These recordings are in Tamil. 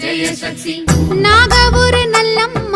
జయ శక్తి. నాగవూరు నల్లమ్మ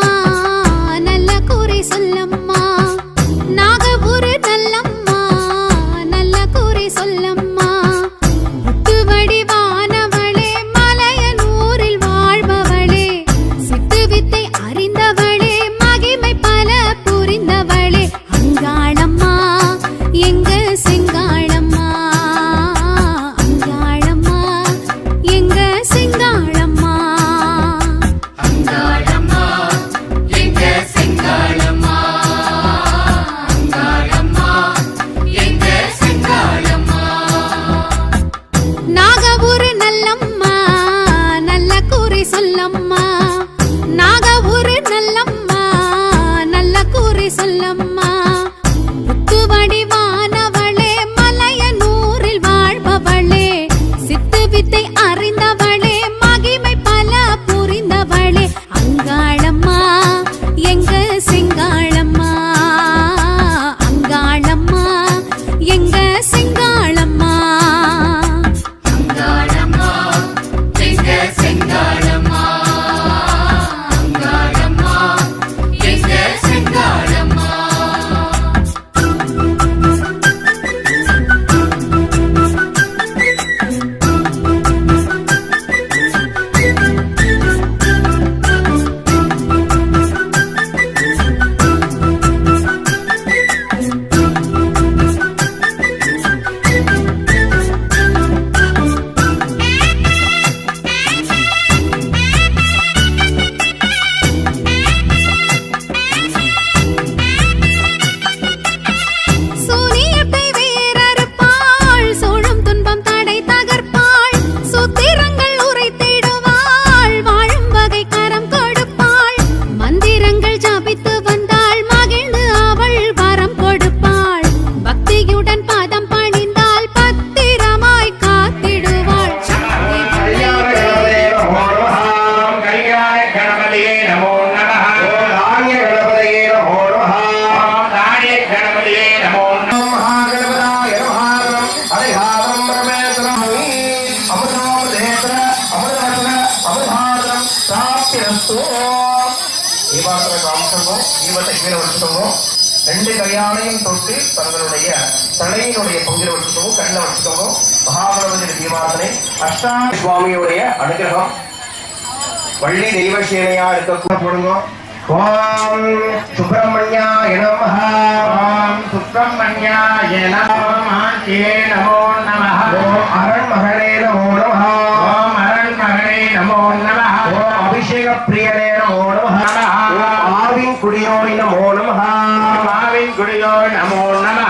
கொண்டு தங்களுடைய தலையினுடைய பங்கில் வச்சுக்கோங்க கண்ணில் வச்சுக்கோங்க. மகாபிரபஞ்ச தீபாரதனை அஷ்டா சுவாமியுடைய அனுகிரகம். வள்ளி தெய்வ சேவையா இருக்க கூடப்படுங்க ஓம் சுப்பிரமணியா நம ஓம் சுப்பிரமணியா நம ஏ நமோ நம ஓம் அரண் மகனே நமோ நம ஓம் அரண் மகனே நமோ நம ஓம் அபிஷேக பிரியனே நமோ நம ஆவின் குடியோரின் நமோ con ello en.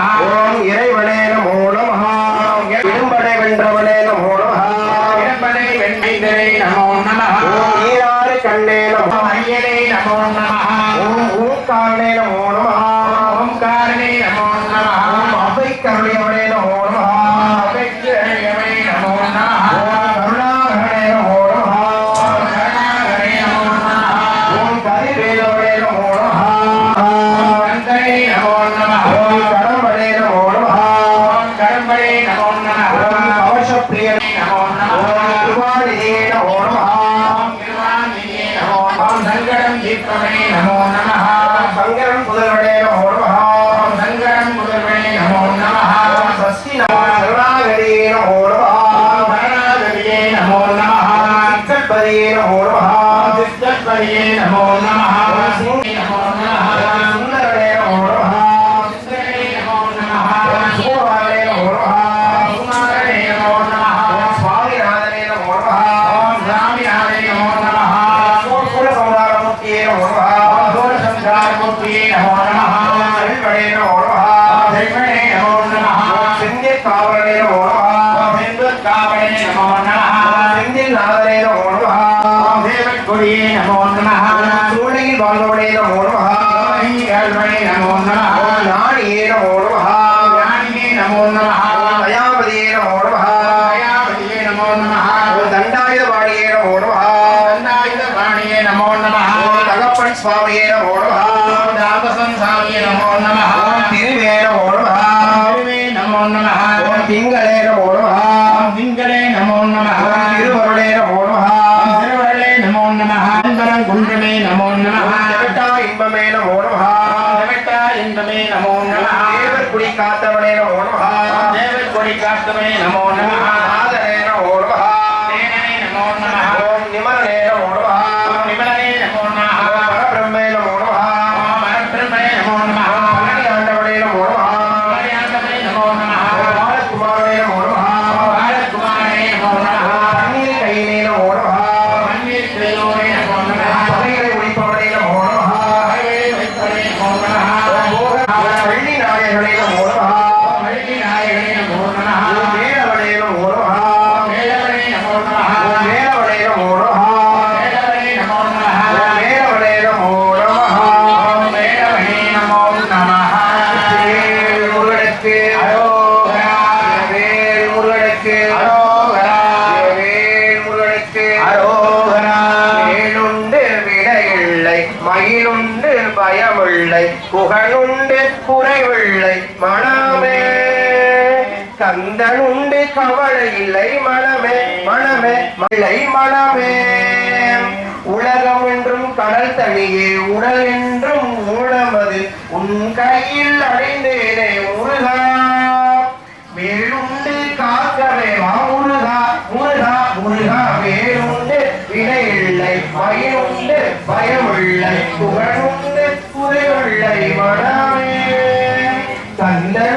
சூரியே நமோ நம சூரியை பங்கோடே நமோ நம கல்வனே நமோ நம நாடியே நமோ நம ஞானியே நமோ நம தயாபதியே நமோ நம தயாபதியே நமோ நம தண்டாயுத பாணியே நமோ நம தண்டாயுத பாணியே நமோ நம தகப்பன் சுவாமியே நமோ நம தாபசன் சாமியே நமோ நம புகழுண்டு குறைவில்லை மனமே. கந்தனுண்டு கவலை இல்லை மனமே. மனமே மலை மனமே. உலகம் என்றும் கடல் தனியே உடல் என்றும் ஊழமது உன் கையில் அடைந்தேனே முருகா. வேலுண்டு காக்கவே வா முருகா முருகா முருகா. வேலுண்டு வினையில்லை பயனுண்டு பயமில்லை. புகழுண்டு குறைவில்லை மனமே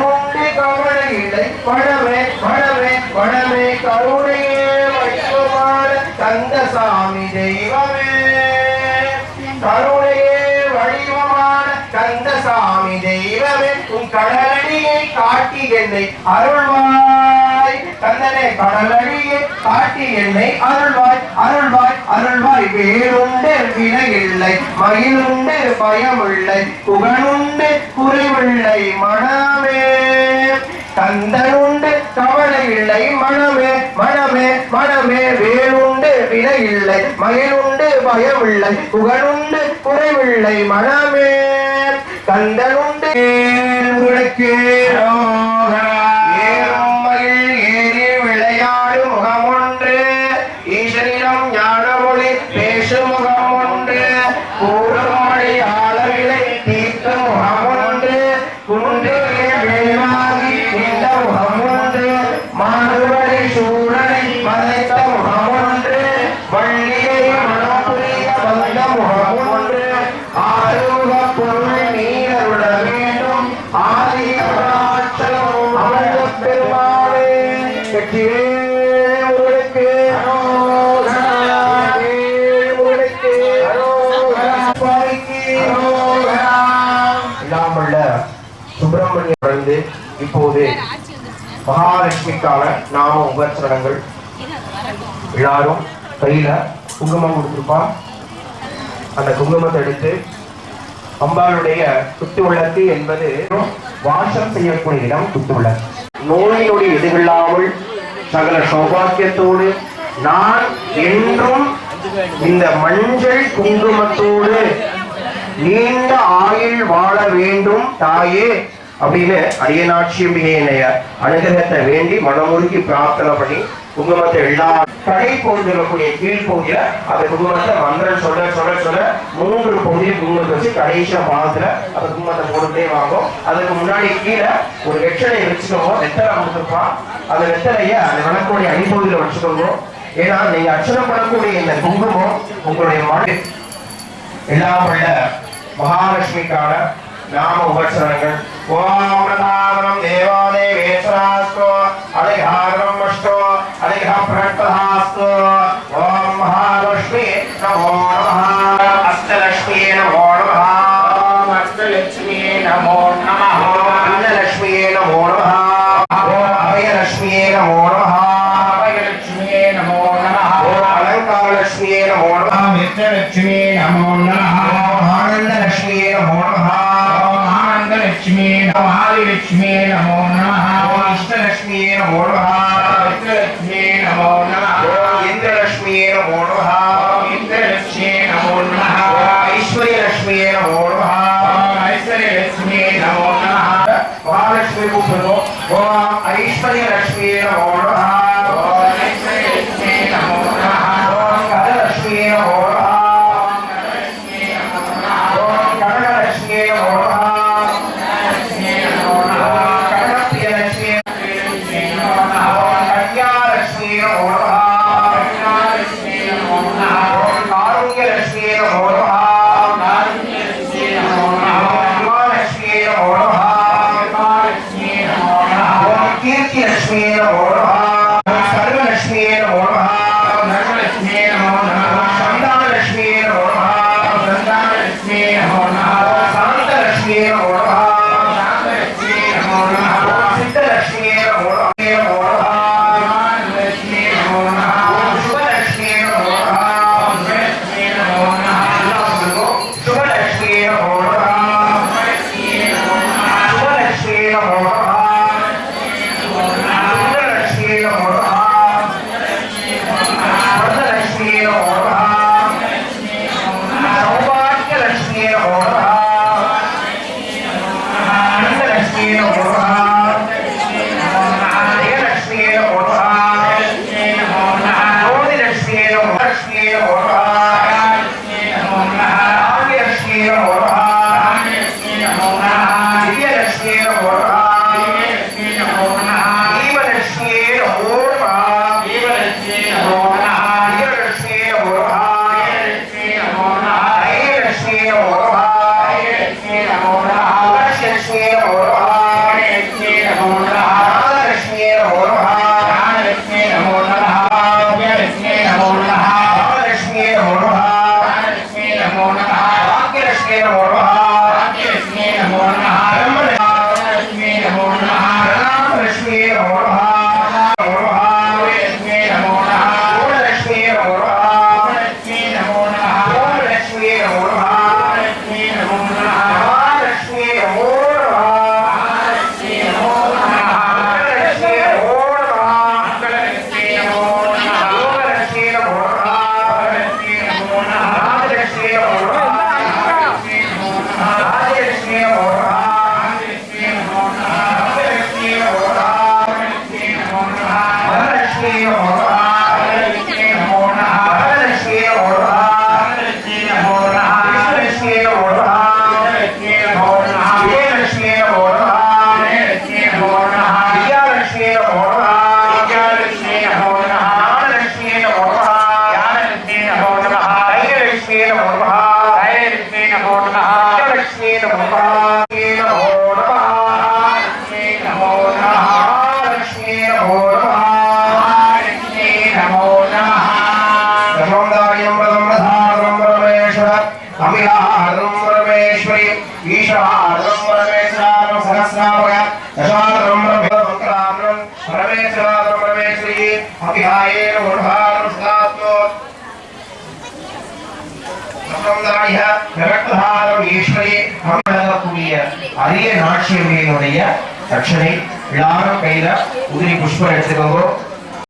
உண்டு கவலை இல்லை படவே படவே படவே கருணையே வழிபமாற தந்த சாமி தெய்வமே. கருணையே வடிவமான கந்தசாமி தெய்வமே. உன் கடலடியை காட்டி என்னை அருள்வாய் கந்தனே கடலடியை காட்டி என்னை அருள்வாய் அருள்வாய் அருள்வாய் வேறுண்டு வினை இல்லை மயிலுண்டு பயமில்லை புகழுண்டு குறைவில்லை மனமே. கந்தனுண்டு கவலை இல்லை மனமே மனமே மனமே வேலுண்டு இல்லை மயிலுண்டு பயமில்லை புகழுண்டு குறைவில்லை மனமே. கந்தனுண்டு உங்களுக்கு ஏறும் இப்போது மகாலட்சுமிக்கான நாம உபசரணங்கள் எல்லாரும் கையில குங்குமம் கொடுத்துருப்பா அந்த குங்குமத்தை எடுத்து அம்பாளுடைய குத்து விளக்கு என்பது வாசம் செய்யக்கூடிய இடம் குத்து விளக்கு நோய் நொடி எதிரில்லாமல் சகல சௌபாக்கியத்தோடு நான் என்றும் இந்த மஞ்சள் குங்குமத்தோடு நீண்ட ஆயுள் வாழ வேண்டும் தாயே. அப்படின்னு அரியநாட்சியம்பிகை என்னைய அனுகிரகத்தை வேண்டி மனமுருகி பிரார்த்தனை பண்ணி குங்குமத்தை எல்லா கடை பகுதியில் கீழ் பகுதியில அந்த குங்குமத்தை மந்திரம் சொல்ல சொல்ல சொல்ல மூன்று பகுதியில் குங்குமத்தை வச்சு கடைசியா பாதத்துல அந்த குங்குமத்தை போட்டுட்டே வாங்கும் அதுக்கு முன்னாடி கீழே ஒரு வெற்றலை வச்சுக்கோங்க. வெத்தலை கொடுத்துருப்பான் அந்த வெத்தலைய அந்த விளக்குடைய அடிப்பகுதியில வச்சுக்கோங்க. ஏன்னா நீங்க அர்ச்சனை பண்ணக்கூடிய இந்த குங்குமம் உங்களுடைய மனு. எல்லாம் உள்ள மகாலட்சுமிக்கான நாம உபசரணங்கள் நமோ ஆதிலட்சுமியே நமோ நமः ஓம் இஷ்டலட்சுமியே Krishna, or அரிய நாட்சியமையினுடைய தட்சணை எல்லாரும் கையில உதிரி புஷ்பம் எடுத்துக்கோங்க.